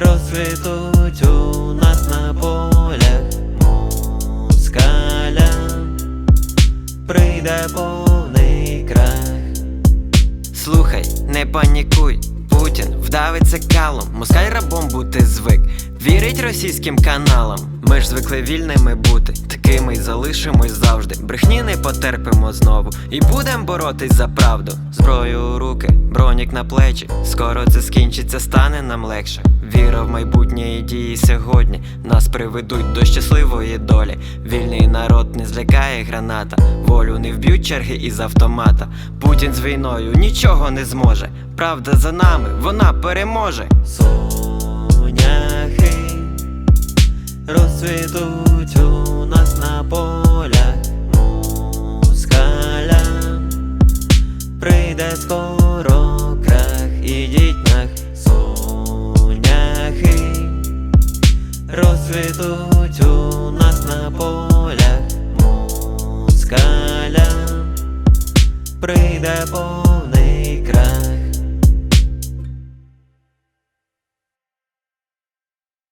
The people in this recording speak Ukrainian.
розцвітуть у нас на полях москаля, прийде повний крах. Слухай, не панікуй, Путін вдавиться калом, москаль рабом бути звик, вірить російським каналам. Ми ж звикли вільними бути, такими й залишимось завжди. Брехні не потерпимо знову і будем боротись за правду. Зброю у руки, бронік на плечі. Скоро це скінчиться, стане нам легше. Віра в майбутнє і дії сьогодні нас приведуть до щасливої долі. Вільний народ не злякає граната, волю не вб'ють черги із автомата. Путін з війною нічого не зможе. Правда за нами, вона переможе. Соняхи розцвітуть у нас на полях москаля, прийде скоро крах, ідіть нах соняхи. Розцвітуть у нас на полях москаля, прийде по